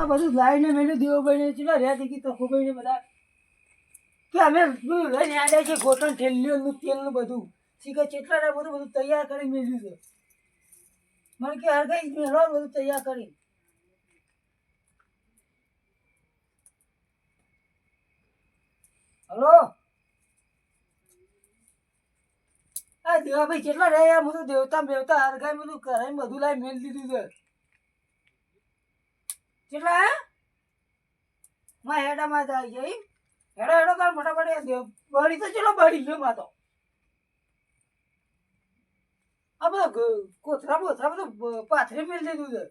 આ બધું લાઈને મેળ્યું દેવભાઈ ને ચેલા રહ્યા હતી તો ખૂબ બધા. કે અમે લઈને આવ્યા છે ગોટણ ઠેલીઓનું તેલનું બધું. શીખે ચેટલા બધું બધું તૈયાર કરી મેળ્યું છે. મને કે હર કઈ મેળવા બધું તૈયાર કરી. હલો? આ દેવાભાઈ કેટલા રહ્યા? બધું દેવતા, મેવતા, હરગાઈ, બધું કરાઈ બધું લાઈ મેળ દીધું છે. કેટલા? હેડા માં થાય છે? હેડો હેડો તાર મોટા એ બળી તો ચલો બળી ગયો માં તો આ બધા કોથરા બોથરા બધું પાથરી મેળ દીધું છે.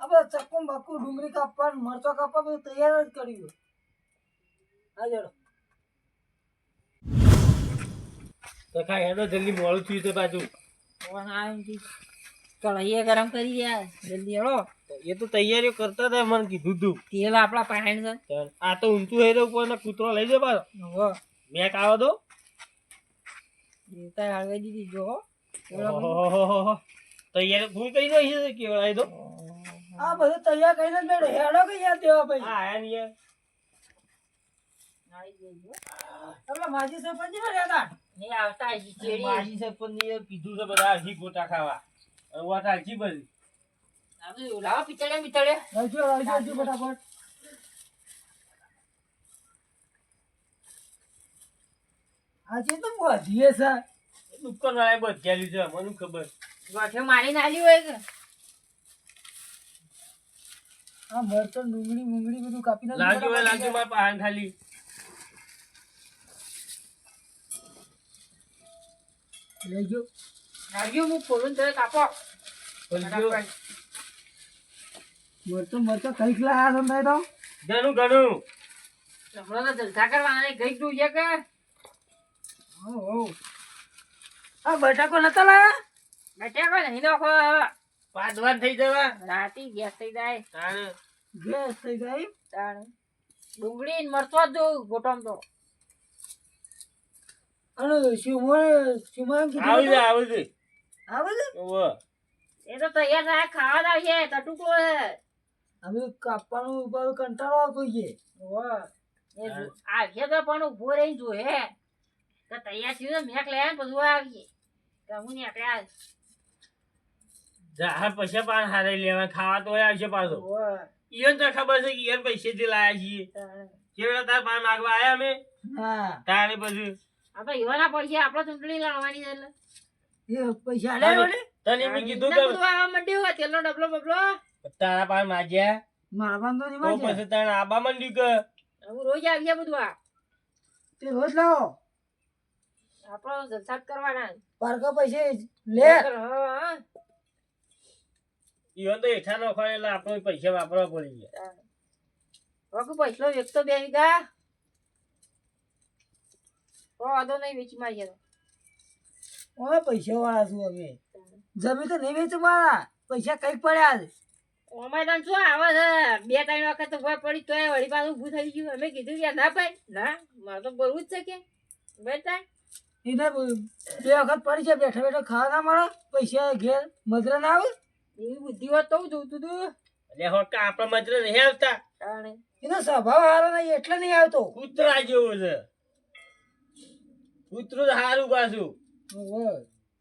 આ બધા ચક્કુ બક્કુ ડુંગળી કાપવા મરચો કાપવા બધું તૈયાર જ કર્યું હા જડો તો ખાય હેડો જલ્દી મોડું થયું છે પાછું. કઢાઈએ ગરમ કરી રહ્યા. જલ્દી હળો. એ તો તૈયારીઓ કરતા હતા મને કીધું તું. તેલ આપણા પાણી છે. આ તો ઊંચું હેરો ઉપર ને કૂતરો લઈ જાય પાછો. હો મેક આવો તો દેવતા હળગાઈ દીધી જો તૈયારી ફૂલ કરી દો છે કેવડાય તો આ બધું તૈયાર કરીને જ મેળો હેડો કે યાર દેવાભાઈ હા આયા યાર. તમે માજી સરપંચ ને રહ્યા નહીં આવતા માજી કીધું છે બધા હજી ગોટા ખાવા. વાત હાચી બધી. બધું લાવો પિચડે પિચડે રાજો રાજો રાજો ફટાફટ. આજે તો વધીએ છે. દુકાન વાળાએ બધેલું છે મને ખબર? ગોઠે મારીને આલી હોય કે? આ મરચો ડુંગળી મુંગળી બધું કાપી નાખ્યું લાગ્યું હોય. લાગ્યું મારા પાન ખાલી લઈ ગયો લાગ્યું હું ખોલું તરત. ફટાફટ. મરચો મરચો કંઈક લાયા તમે તો? ઘણું ઘણું હમણાં તો જલસા કરવાના. ગઈ તું છે કે આ બટાકો નતા લાયા? બેઠા કો નહીં નખો. પાદવાન થઈ જવા. રાતી ગેસ થઈ જાય. તાણે. ગેસ થઈ જાય તાણ. ડુંગળી ને મરચો જ જોઉં ગોટમ તો. અને શિવમોને કીધું આવી જાય આવી જાય આવે છે ઓવે. એ તો તૈયાર થાય ખાવા ટટુકડો છે. અમે કાપવાનું ઉપર કંટાળો આવતો છે. એ તો પણ ઊભો રહીને જોહે. તો તૈયાર થયું મેક લે બધું આવીએ. તો હું નીકળ્યા. પૈસા પાન હારે લેવા ખાવા તો આવશે પાછો. ઈવન તો ખબર છે કે ઈવન પૈસે થી લાયા છીએ. કેવડા તાર પાન માગવા આયા અમે? હા. તારે પછી. આપણે તો એવાના પૈસા આપણે ચૂંટણી લડવાની એટલે. એ પૈસા લે તને મેં કીધું કે બધું આવવા તેલનો ડબલો બબલો. તારા પાન માજ્યા મારા તો. પછી આબા માંડ્યું કે હું રોજ આવીએ બધું આ. તે રોજ લાવો. આપણો જલસા કરવાના. પારકા પૈસે લે. હા, હા. ઈવન તો હેઠા નો એટલે આપણે પૈસા વાપરવા પડી ગયા. વગુ પૈસલો તો બે વીઘા? તો વાંધો નહીં વેચી મારી. અમે પૈસા વાળા છું અમે જમીન તો નહીં વેચું મારા. પૈસા કંઈક પડ્યા છે ઓમાય તને શું આવે છે? બે ત્રણ વખત તો ભય પડી તોય વળી પાછું ઊભું થઈ ગયું. અમે કીધું કે ના ભાઈ ના મારે તો બોલવું જ છે કે. બેટા એને બે વખત પડી છે બેઠા બેઠા ખાવા ના મળે. પૈસા ઘેર મજરા ના આવે. એવી બુદ્ધિ વાત તો જોતું તું એટલે હો કે આપણા મજરે નહીં આવતા? એનો સ્વભાવ સારો નહીં એટલે નહીં આવતો. કૂતરા જેવું છે. કૂતરું સારું પાછું.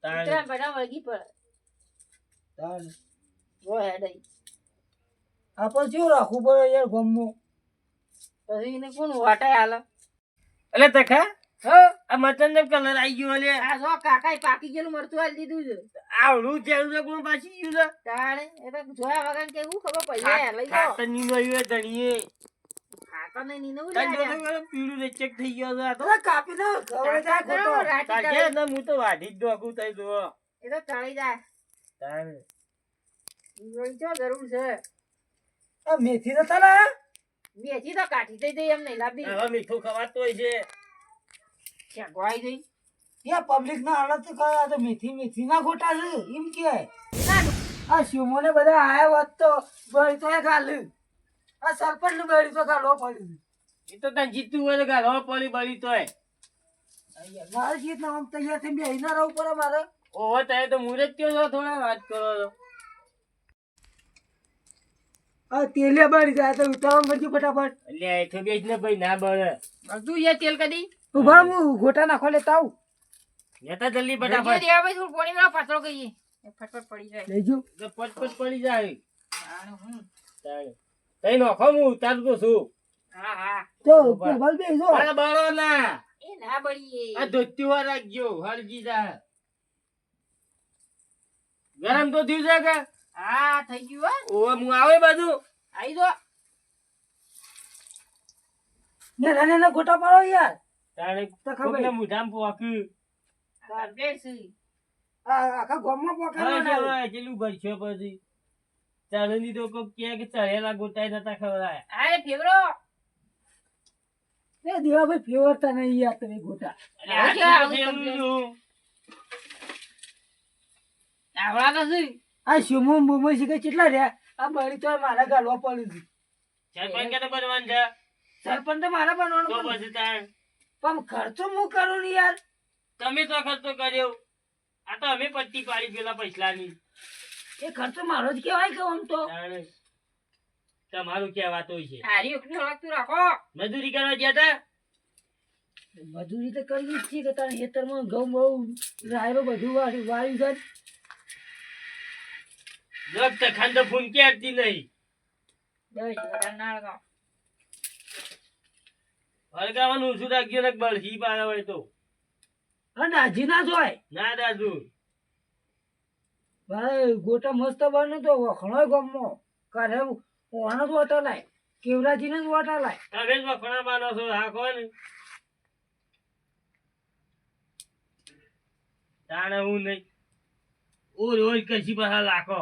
તાણે. કૂતરાને વળગી પડે તાન. વો હેડ આઈ. આપણે રાખવું પડે યાર ગમનું? પછી એને કોણ વાટાય હાલે? એટલે તખા આ મટન કલર આવી ગયો લે આ જો કાકાએ પાકી ગયેલું મરતું હાલ દીધું છે. આવડું જેવું છે કોણ પાછી ગયું છે? તાણે એ તો જોયા વગર કેવું ખબર ધણીએ. ખાતા નહીં નીનું પીળું થઈ ગયો આ તો કાપી દો ખબર જાય ખોટો રાતી ને હું તો વાઢી જ દોખું થઈ જો એ તો તળી જાય તાણે ઈવડી ચો જરૂર છે. આ મેથી નતા લાયા મેથી તો કાઢી દઈ દઈ એમ નહીં લાભી હવે મીઠું ખવાતું હોય છે. ક્યાં ગોવાઈ દઈ યા પબ્લિક ના હાલત તો કયા તો મેથી મેથી ના ખોટા છે એમ કે. આ આ શિવમોને બધા આયા વાત તો ભાઈ તો ખાલ. આ સરપંચનું બળી તો ખાલો પડી એ તો તને જીતવું હોય તો ગાળો પડી બળી તોય. મારે જીત ના આમ તૈયાર થઈને બેહી ના રહું પડે મારે. ઓહો તમે તો મુરત કયો છો થોડા વાત કરો છો. આ તેલે બળી જાય તો ઉતાવળ કરજો ફટાફટ. એટલે એ તો ને ભાઈ ના બળે. બધું એ તેલ કદી? ઊભા હું ગોટા નાખો લેતા આવું. લેતા જલ્દી ફટાફટ. દેવા ભાઈ થોડું પાણી માં પાતળો ફટફટ પડી જાય. લેજો. તો પટપટ પડી જાય. હું. તઈ નોખો હું ઉતારું તો છું. હા હા. જો. ભલ બેસો અરે બળો ના. એ ના બળીએ. આ ધોતીઓ રાખજો હરજી જા ગરમ તો થયું છે કે? હા થઈ ગયું ઓ હું આવે બાજુ. આઈ જો. નાના નાના ગોટા પાડો યાર. તારે તો ખબર. ને મુઢામ પોક્યું. આ આખા ગોમમાં આ કેટલું ભરશો પછી. ચાલની તો કોક કે કે ચઢેલા ગોટાઈ નતા ખવડાય? અરે ફેવરો. એ દેવાભાઈ ફેવરતા નહીં યાર તમે ગોટા. આવડા તો આ સુમો મોમો શીખે કેટલા રહ્યા? આ બળી તો મારા ગાલવા પડ્યું છે. સરપંચ કેને બનવાનું છે? સરપંચ તો મારા બનવાનું તો પછી તાણ. પણ ખર્ચો હું કરું ને યાર? તમે તો ખર્ચો કર્યો. આ તો અમે પટ્ટી પાડી પેલા પૈસાની એ ખર્ચો મારો જ કહેવાય કે આમ તો. તમારું હોય છે? હારી ઉકળી હળગતું રાખો. મજૂરી કરવા ગયા તા? મજૂરી તો કરવી જ છે કે તારે ખેતરમાં ઘઉં બહુ રાયરો બધું વાળ્યું વાળ્યું છે. જોક તો ખંડ ફૂંકી હટતી નહીં. દસ વધારે ના લગાવ હળગાવાનું ઓછું રાખજો ને બળસી પાડે હોય તો. હા દાજી ના જોય. ના દાદુ ભાઈ ગોટા મસ્ત બને તો વખણો ગમો. કરે ઓનો જ વટા લાય. કેવરાજીને જ વાટા લાય. તમે જ વખણા બાનો છો હા કોણ જાણે હું નહીં. ઓ રોજ કશી પાછા લાખો.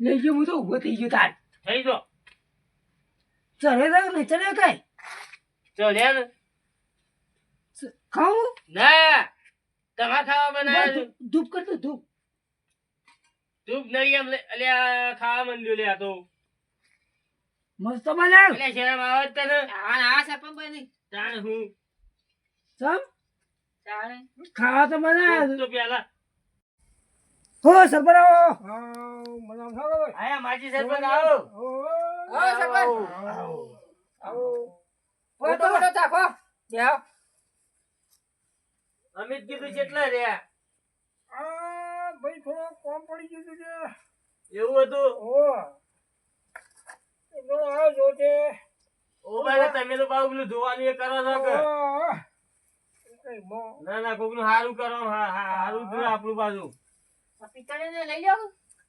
લઈ ગયો હું તો ઊભો થઈ ગયો તાર. થઈ જો ચડે તો નહીં ચડે કઈ ચડે ને? ખાવું ના. તમારે ખાવા બનાવ્યા ધૂપ કરતો ધૂપ. એમ લે- અલ્યા ખાવા મંડ્યો લે આ તો. મસ્ત બનાવ અલ્યા શરમ આવે તને આ આ સરપંચ બની. તાણ હું? સમ તાણે ખાવા તો ધૂપ તો પેલા હો સરપંચ આવો. આયા માજી સરપંચ આવો. હા સરપંચ. આવો. Photo photo ચાખો. અમિત કીધું કેટલા રહ્યા. ભાઈ થોડો કોમ પડી ગયું છે એવું હતું? ઓ જોતે ઓ ભાઈ તમે તો પાછું પેલું ધોવાનું એ કરો છો કે? ના ના કોકનું સારું કરો હા હા સારું થયું આપણું બાજુ. આ પિત્તળીને લઈ લ્યો.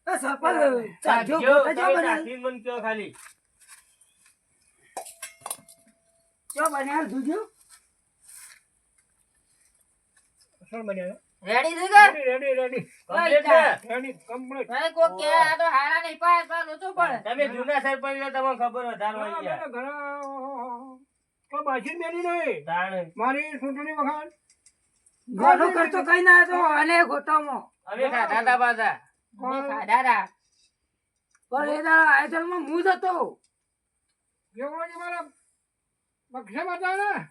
સરપંચ ચાજો જો, ગોટા જો તમે ચાખીને મને રેડી ખાલી જો રેડી કમ્પ્લીટ મને કોક કે આ તો હારા નહીં પાય તો લોચો પણ તમે જૂના સરપંચ ને તમને ખબર વધારે હોય ગયા. તાણે. ગોઠો કરતો કઈ ના તો અને ગોટામાં અમે ખાધા તા પાછા. મેં ખાધા તા પણ એ દાડા આયોજનમાં હું જ હતો.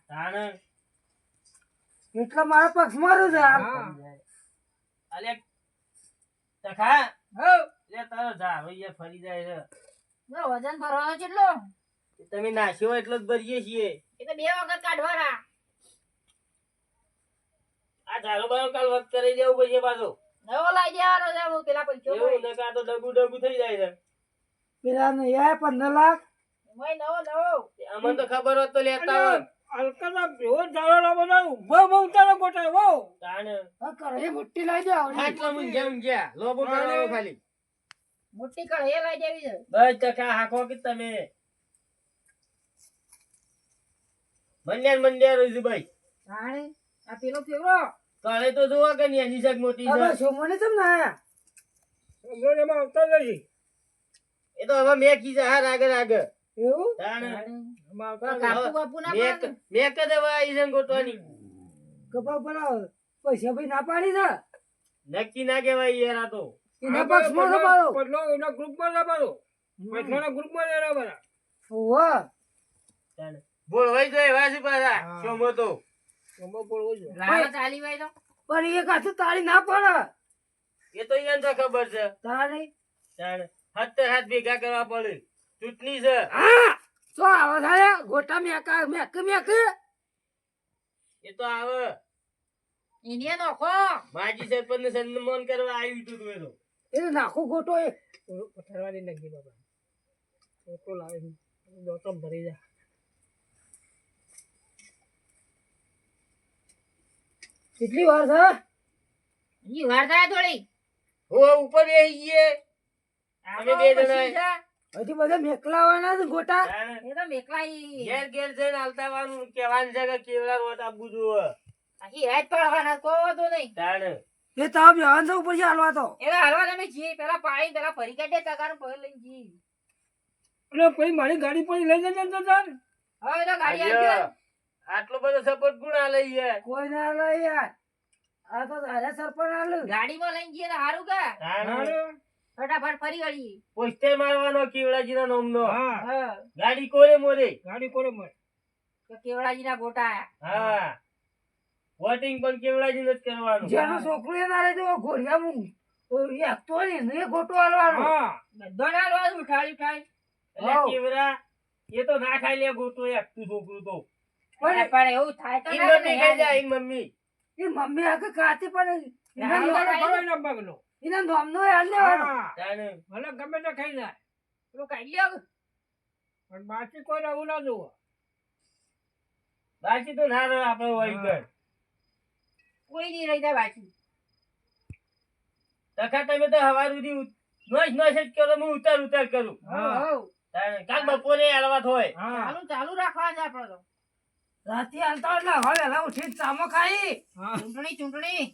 તાણે. એટલે મારા પક્ષ મારું છે આ. તખા લે તારો જા ભૈયા ફરી જાય છે. વજન ભરવાનો કેટલો? તમે નાખ્યો એટલો જ ભરીએ છીએ. એ તો બે વખત કાઢવાના. આ ધારો બારો કાલ વખત કરી દેવું પછી પાછો. નવો લાઈ દેવાનો છે હું પેલા પૈસો એવું ને તો ડગુ ડગુ થઈ જાય છે. પેલા ને એ પંદર લાખ. નવો નવો. અમને તો ખબર હોત તો લેતા હોત. તાણે. હા, કરે મોટી લઈ જાવ આટલા મૂંઝ્યા મૂંઝ્યા લોબો કરવાનો ખાલી. મોટી કઢાઈ લાઈ છે. બસ કે તમે. ને મંડ્યા ભાઈ તાણે આ પેલો ફેવરો. કરે તો જોવા કે એની મોટી છે. હવે સોમોને કેમ ના આયા? એ તો હવે મેં કીધા હા ના મેં. મેં કે દેવા પૈસા ભાઈ ના પાડી દે નક્કી ના કેવાય યાર આ તો. એના તાણે. બોલવાઈ જાય એવા છે પાછા. તો? હોય તો. પણ એક હાથે તાળી ના પડે. એ તો અહીંયા તો ખબર છે. તાળી? હાથ હાથ ભેગા કરવા પડે. ચૂંટણી છે. હા! તો આવે થાય ગોટા મેકા મેક મેક. એ તો આવે. ઇન્ડિયા નોખો માજી સરપંચ ને સન્માન કરવા આવ્યું તું તું. એનો એ નાખો ગોટો એ. પથરવાની નગી બાબા. ગોટો લાવે છે. ભરી જા. કેટલી વાર છે? ઈ વાર થાય થોડી. હું ઉપર બેસી ગયે. અમે બે જણા. હજી બધા મેકલાવાના છે ગોટા. એ તો મેકલાઈ. ઘેર ઘેર જઈને આલતાવાનું કેવાનું છે કે કેવડા રોટ આપવું જોઈએ આખી પડવાના કોઈ વાંધો નહીં. તાણે. એ તો બેવાન છે ઉપર હાલવા તો. એટલે હાલવા તમે જી પેલા પાણી પેલા ફરી કાઢે તગારું પગ લઈ જી એટલે કોઈ મારી ગાડી પડી લઈ જજે તો તાર. હવે તો ગાડી આવી આટલો બધો સપોર્ટ ગુણ આલે યાર? કોઈ ના લે યાર. આ તો તારે સરપંચ આલે. ગાડીમાં લઈ જઈએ ને સારું કે ફટાફટ ફરી વળી. પોસ્ટર મારવાનો કેવડાજીના નામનો. હા. ગાડી કોરે મોરે? ગાડી કોરે મોરે? તો કેવડાજીના ગોટા હા. વોટિંગ પણ કેવડાજી જ કરવાનું. જેનો છોકરો એ મારે જો તો ઘોડિયા મુ તો એક તો ને એ ગોટો આલવાનો હા. બધો ના રોજ ઉઠાડી ઉઠાડી. એટલે કેવડા એ તો ના ખાઈ લે ગોટો એકતું છોકરું તો. પણ પણ એવું થાય તો ના મમ્મી ખાઈ જાય મમ્મી. એ મમ્મી આખે કાતી પણ એના હાલો, નોમ- હાલો. એના એના નોમનો લેવાનો હા. ભલે ગમે તે ખાઈ જાય પેલું કાઢી લ્યો. પણ બાકી કોઈ આવું ના જુઓ. બાકી તો ના રહે આપણે વહી હા. કોઈ નહીં રહી જાય બાકી. તખા તમે તો હવાર સુધી નોઈસ નોઈસ જ કરો હું ઉતાર ઉતાર કરું. હા. કાલ બપોરે હલવાત હોય. હા. ચાલુ ચાલુ રાખવા છે આપણે તો. રાતે હાલતા એટલે હવે વહેલા ઉઠીને ચામો ખાઈ. હા ચૂંટણી ચૂંટણી.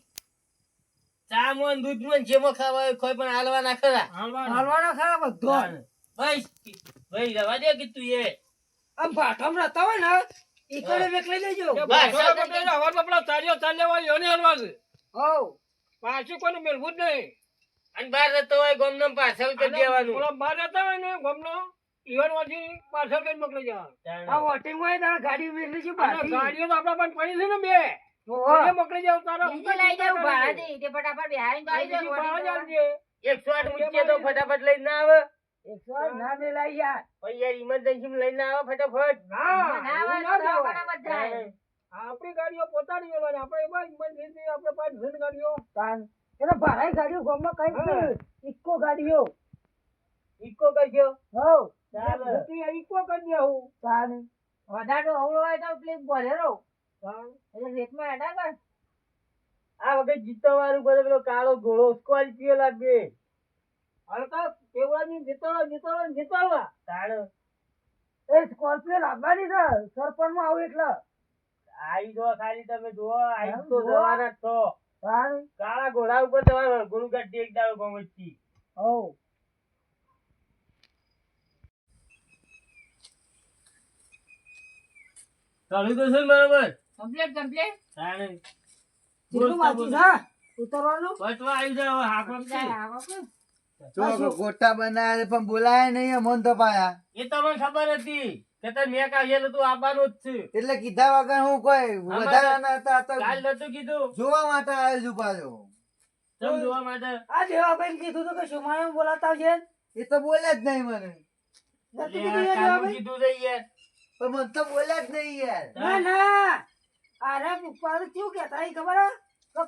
ચા મોન દૂધ મોન જેમાં ખાવા હોય કોઈ પણ હાલવા ના ખરા. હાલવા ના ખરા બધો ભાઈ ભાઈ રવા દે કે તું એ. આમ ભાઠામાં રહેતા હોય ને એ કડે મેકલી લેજો. હવાર બપડા તારીઓ ચાલ્યા હોય યોને હાલવા છે. હઉ પાછું કોને મેળવું જ નહીં. અને બહાર રહેતો હોય ગોમનો પાર્સલ કરી દેવાનું. બહાર રહેતા હોય ને ગમનો ઈવનમાંથી પાછળ કરી મોકલી જવાનું આ વોટિંગ હોય તારે ગાડી મેળવી છે ગાડીઓ તો આપણા પણ પડી છે ને બે. મોકલી જાવ તારા. લઈ જાવ ભાડા દે. તે ફટાફટ બેહાડીને તો આવી જાવ બહાર જ વળી આવજે. એકસો આઠ મૂકીએ તો ફટાફટ લઈને ના આવે. એકસો આઠ ના મેલાય યાર. પણ યાર ઇમરજન્સી માં લઈને આવે ફટાફટ. ના ના તો. આપણી ગાડીઓ પોતાની આપણે એમાં emergency આપણે પાંચ ગાડીઓ. તાન. એનો ભાડાઈ ગાડીઓ ગામમાં કઈ હા. ગાડીઓ. ઈકો કરજો. હઉ ચાલે. આ ઈકો કરી દે હું. તાન. વધારે તો અવળો હોય તો પ્લીઝ ભરેલો હા. એટલે રેતમાં હેડા કર આ વખત જીતવા વાળું પેલો કાળો ઘોડો સ્કોર્પિયો લાગે. હલકા કેવડાની જીતાડવા જીતાડવા ને જીતાડવા એ સ્કોર્પિયો લાવવાની છે સરપંચ આવું એટલે. આઈ જો ખાલી તમે જો આઈ એમ તો જવાના છો. કાળા ઘોડા ઉપર તમારે ગુરુ એક દાડો ગમચી હઉ ચાલુ તો છે બરોબર કમ્પ્લેટ કમ્પ્લીટ તાણે બોલતા બાકી ઉતરવાનું? બટવા આવી જાવ હાકો જાય આવો કે જો ગોટા બનાવે પણ બોલાય નહીં અમોન તો પાયા. એ તમને ખબર હતી કે તને મેં કાઢેલું તું આવવાનું જ છે. એટલે કીધા વગર હું કોઈ વધારાના હતા તો કાલ નતું કીધું. જોવા માટે આવ્યો છું પાછો. તમ જોવા માટે? આ દેવાભાઈ કીધું હતું કે સુમાયો બોલાતા આવજે. એ તો બોલે જ નહીં મને. કીધું છે પણ મને તો બોલે જ નહીં યાર. ના ના. અરે ઉપર કેવું કેતા ખબર?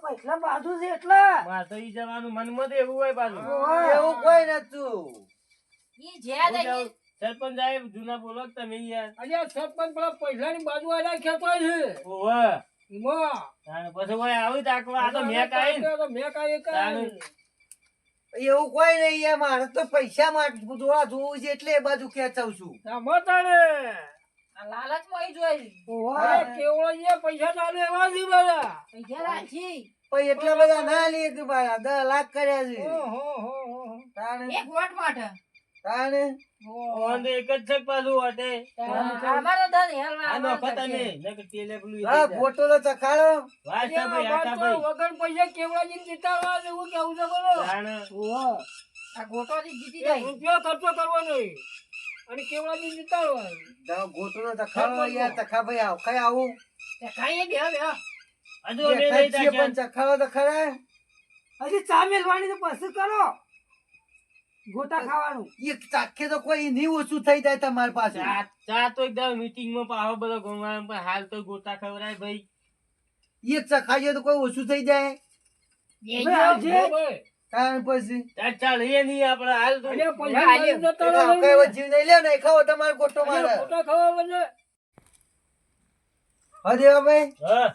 પૈસા બાજુ છે એટલે. મારે તો ઈ જવાનું મનમાં તો એવું હોય પાછું. એવું કોઈ નતું. ઈ જ્યાં હું સરપંચ સાહેબ જૂના બોલો તમે યાર? અહીંયા સરપંચ પેલા પૈસાની બાજુ આડા ખેંચાય છે? પછી કોઈ આવી તાકવા. આ તો મેં કાઈ તો મેં કાઈ તાણે. એવું કોઈ નહીં યાર મારે તો પૈસા માટે જોવા જોવું છે એટલે એ બાજુ ખેંચાવ છું. આમાં લાલચમાં ઈ જોઈ ઓહો. કેવળો પૈસા ચાલે એવા છે બધા. પૈસા રાખી. પણ એટલા બધા ના લે કે ભાઈ દસ લાખ કર્યા છે. ઓહો, હો, હો. તાણે? એક વોટ માટે. તાણે? ઓન તો એક જ છે પાછું વાટે. અમારો ધન હેલવા આ અમારો નોખો ધન તમે છે. નકર તેલે પેલું હા થઈ તો ચખાડો. વાહ છે ભાઈ અમાર ભાઈ. વગર પૈસા કેવડાજીને જીતાડવા છે, એવું કેવું છે બોલો તાણે. ઓહો. આ ગોટોથી જીતી જાય. રૂપિયો ખર્ચો કરવો નહીં અને કેવડાજી જીતાડવા તો ગોટો તો તખા યાર તખા ભાઈ આવ કઈ આવું. તે ખાઈએ બે બે હજુ અમે બેઠા નહીં જ છીએ પણ ચખાડો તો ખરા. હજી ચા મેલવાની તો પછી કરો. ગોટા ખાવાનું. એક ચાખે તો કોઈ નહીં ઓછું થઈ જાય તમારી પાસે. ચા ચા તો એકદમ મીટિંગમાં પાવો બધો ગમવાનો પણ હાલ તો ગોટા ખવડાય ભાઈ. એક ચખાઈએ તો કોઈ ઓછું થઈ જાય. હવે આજે પછી? ચાલ ચાલ નહીં આપણે હાલ તો. અલ્યા પૈસા ના, લઈને જતો એટલે રહો આ કઈ વાત જીવ નહીં લે ને ખાઓ તમારો ગોટો મારે. ખોટા ખાવા બદલે હા દેવાભાઈ? હા.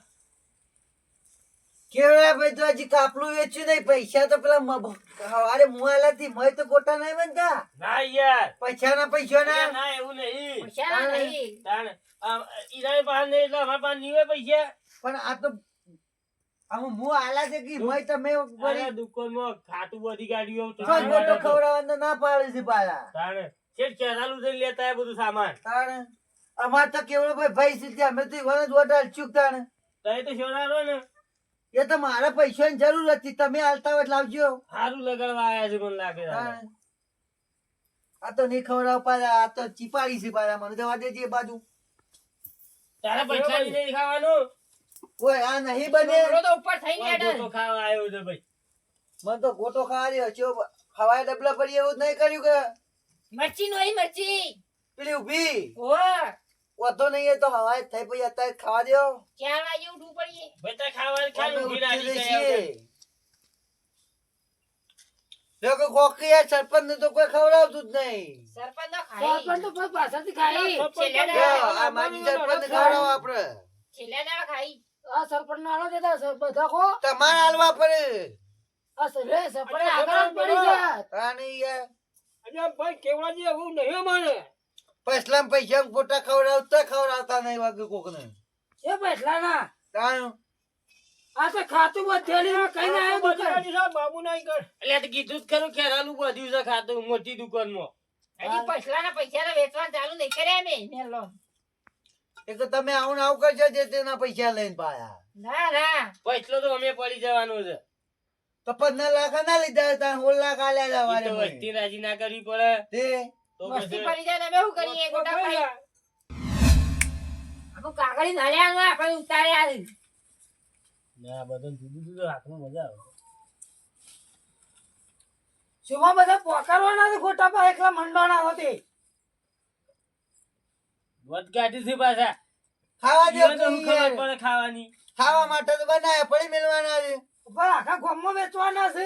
કેવડા ભાઈ તો હજી કાપલું વેચ્યું નહીં પૈસા તો પેલા અરે હવારે થી મય તો ગોટા નહીં બનતા ના યાર. પૈસા ના પૈસા ના ના એવું નહીં. પૈસા નહીં. તાણ આ ઈરાની નહીં એટલે અમારા નહીં હોય પૈસા. પણ આ તો આમાં મું આલા છે કે મય તમે અરે દુકાનમાં ખાટું બધી ગાડીઓ તો કોઈ ખવડાવવાનો ના પાડે છે પાલા. તાણ. શેઠ કેરાલું થઈને લેતા બધું સામાન. તાણ. અમાર તો કેવડો ભાઈ ભાઈ છે અમે તો ઈવાનો જ વોટ ચૂક તાણ. તો એ તો શોધારો ને. એ તો મારા પૈસાની જરૂર હતી. તમે હાલતા હોય લાવજો સારું લગાડવા આવ્યા છે મને લાગે આ તો નહીં ખવડાવ પાછા આ તો ચીપાડી છે પાછા મને જવા દેજે એ બાજુ. તારા પૈસા નહીં ખાવાનું? ઓય આ નહીં બને. તો ઉપર થઈ કોઈ ગયા ગોટો ખાવા આવ્યો છે ભાઈ. મને તો ગોટો ખાવા દે. છે હવાઈ ડબલા પડી એવું નહીં કર્યું કે? મરચી નો મરચી. પેલી ઊભી. ઓ વધો નહીં તો હવાય થઈ પછી અત્યારે ખાવા દો ક્યાં વાગે ઉઠવું પડીએ. ભાઈ તારે ખાવાનું ખાલી ઊભી રાખી છે સરપંચ તો કોઈ ખવડાવતું જ નહીં. સરપંચ નો સરપંચ તો પાછળથી ખાઈ. છેલ્લે આ માજી સરપંચ ખવડાવો આપડે છેલ્લે ખાઈ. આ સરપંચ નાનો દેતા બધા કો તમારે હાલવા પડે. આ સરે સરપંચ આગળ પડી જાય તાણી યાર અલ્યા ભાઈ કેવડાજી એવું નહીં માને. પૈસલા પૈસા ફોટા ખવડાવતા ખવડાવતા નહીં વાગે કોકને. એ પૈસલા ના આ તો ખાતું બધેલી કઈ ના આવ્યો દુકાન? બાબુ ના કર. એટલે તો કીધું જ ખરું કેરાલું બધું છે ખાતું મોટી દુકાનમાં. હજી પછલાના પૈસા વેચવાનું ચાલુ નહીં કર્યા ને? મેલો એ તો તમે આવું આવું કરજો જે તેના પૈસા લઈને પાયા. ના ના. પૈસલો તો અમે પડી જવાનો છે. તો પંદર લાખ ના લીધા તાણ સોળ લાખ આલ્યા તો વસ્તી રાજી ના કરવી પડે. તે? તો મસ્તી પડી જાય ને અમે શું કરીએ? ગોટા ખાઈ આપણું કાગળી નળ્યાનું આપણે ઉતાર્યા છે. ના બધું જુદું જુદું હાથમાં મજા આવે. સુમાં બધા પોકારવાના ગોટા પર એકલા મંડવાના હોતે. વધથી પાછા. ખાવા દે તો ખબર પડે ખાવાની. ખાવા માટે તો બનાયા પડી મેળવાના છે. પણ આખા ગામમાં વેચવાના છે.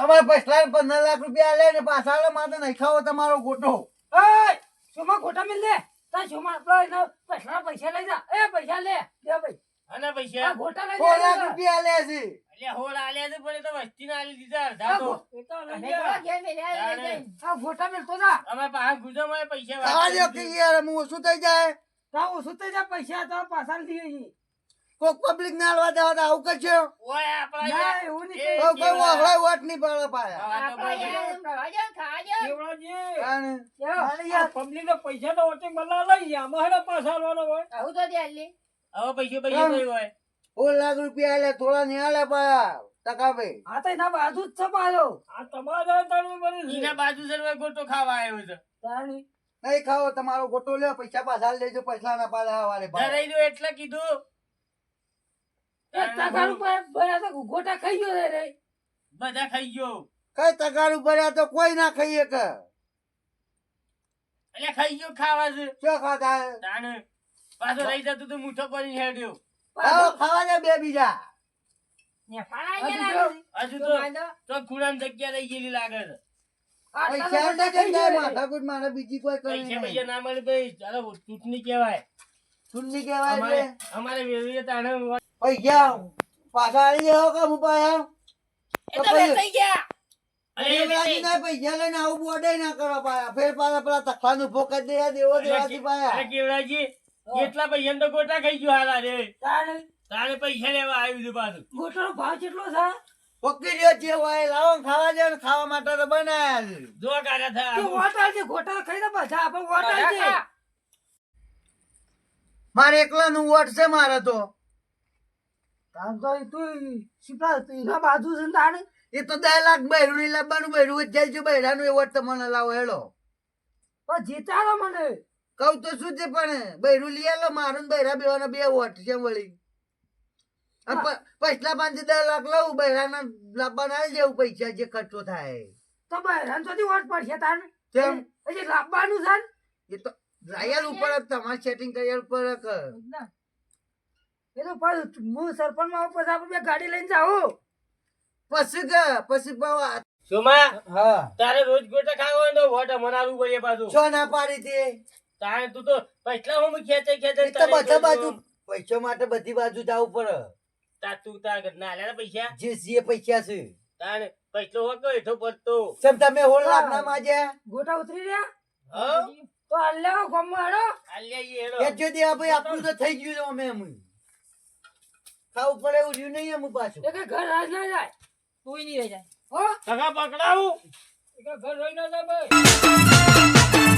અમારે પૈસલા પંદર લાખ રૂપિયા લે ને પાછા આલે મારે નહીં ખાવો તમારો ગોટો એય, સુમાં ગોટા મિલ લે તા સુમાં આપણા પૈસા પૈસા લઈ જા. એ પૈસા લે. લે ભાઈ. અને પૈસા જા રૂપિયા લે છે. એટલે હોળ આલ્યા છે પણ તો વસ્તી ના આલી દીધા અડધા તો. એ તો લઈ અમે ગયા. થોડા ઘેર મેલ્યા છે તાણે. જઈને. આ ગોટા મિલતો જા. અમારે પાસે ગુજામાં પૈસા ખાવા દે કે યાર હું ઓછું થઈ જાય. તા ઓછું થઈ જા પૈસા તો પાછા કોક પબ્લિક ના હલવા દેવા તો આવું કરશે? ઓય એવું નહીં કોઈ કેવડા. નહીં પડે પાયા પબ્લિક ના પૈસા તો ઓટે બદલા લઈ ગયા. અમારે પાછા હોય. આવું તો દે. હવે પૈસા પૈસા નહીં હોય. સોળ લાખ રૂપિયા આલે થોડા નહીં આલે પાયા ટકા ભાઈ તો એના બાજુ જ છે પાછો. આ તમારે તારું બની એના બાજુ સર ગોટો ખાવા આવ્યો છે. તાણી. નહીં ખાવો તમારો ગોટો લ્યો પૈસા પાછા લેજો પૈસા ના પાડે હવારે ધરાઈ દો એટલે કીધું. એક ટકાનું પર ભર્યા તો ગોટા ખાઈ ગયો રે. બધા ખાઈ ગયો. કઈ તગારું ભર્યા તો કોઈ ના ખાઈએ કે એટલે ખાઈ ગયો ખાવા છે. શું ખાતા તાણે પાછો રહી જતો તો મુઠ્ઠો પડી હેડ્યો. આવો ખાવા દે બે બીજા. હજુ તો- તો ખૂણામાં જગ્યા રહી ગયેલી લાગે છે. પૈસા ગોટા ના ખાઈ ગયો રે. માથાકૂટ મારે બીજી કોઈ પૈસા પૈસા ના મળે ભાઈ ચાલો ચૂંટણી કહેવાય. ચૂંટણી કહેવાય અમારે વેવીએ તાણે પૈસા પાછા આવી જાઓ કે હું પાયા તો વેચાઈ ગયા. અરે એ દેવરાજી ભાઈ, ના પૈસા લઈને આવું બોડે ના કરો પાયા ફેર પાછા પેલા તખલાનું ભોગ દેવા દેવો દેવાથી પાયા કેવડાજી કેટલા પૈસા તો ગોટા ખાઈ ગયો હાલા રે. તારે? પૈસા લેવા આવી છે પાછું. ગોટાનો ભાવ કેટલો છે? પક્કી રહ્યો જે હોય લાવો ખાવા દે ખાવા માટે તો બનાયા છે. જો કાઢા કે થયા વોટર છે ગોટા ખાઈ દે બધા આપણે વોટર છે. મારે એકલાનું વોટ છે મારે તો. તાન તો તું શીપડા એના બાજુ છે ને તાણે એ તો દસ લાખ બહેરું લાવવાનું બૈરું જાય છે બૈરાનું એ વોટ તો મને લાવો હેડો. પણ જીતાડો મને. કહું તો શું છે પણ બૈરું લઈ આલો મારું બૈરા બેવાનો બે વોટ છે વળી. પછલા પાંચ દસ લાખ લઉં બહેરાના લાવવાના આવી જેવું પૈસા જે ખર્ચો થાય. તો બૈરાન તો વોટ પડશે તાર? કેમ? પછી લાવવાનું છે એ તો રાયલ ઉપર જ તમારે સેટિંગ કર્યા ઉપર જ. એ તો પણ હું સરપંચમાં પછી આપણે ગાડી લઈને જાઉં પછી કે પછી બવા- સોમા હા. તારે રોજ ગોટા ખાવા હોય તો વોટ મનાવવું પડે પાછું. છો ના પાડી તે? તારે તું તો પૈસા હું ખેંચે ખેંચે તો બધા બાજુ પૈસા માટે બધી બાજુ જવું પડે. તા તું તાર ઘરના આલ્યા પૈસા. જે સીએ પૈસા છે. તારે પૈસો હોતો હેઠો પડતો. જેમ તમે હોળ લાખ માજે ગોટા ઉતરી રહ્યા? હો? તો હાલ લેવો ગમમાં હેડો. આલ્યા ઈ હેડો. એ જો દે આ ભાઈ આપણું તો થઈ ગયું અમે એમ. ખાવું પડે એવું રહ્યું નહીં એમ પાછું. કે ઘર રાજ ના જાય. કોઈ નહીં રહી જાય. હો? તગા પકડાવું? કે ઘર રહી ના જાય ભાઈ.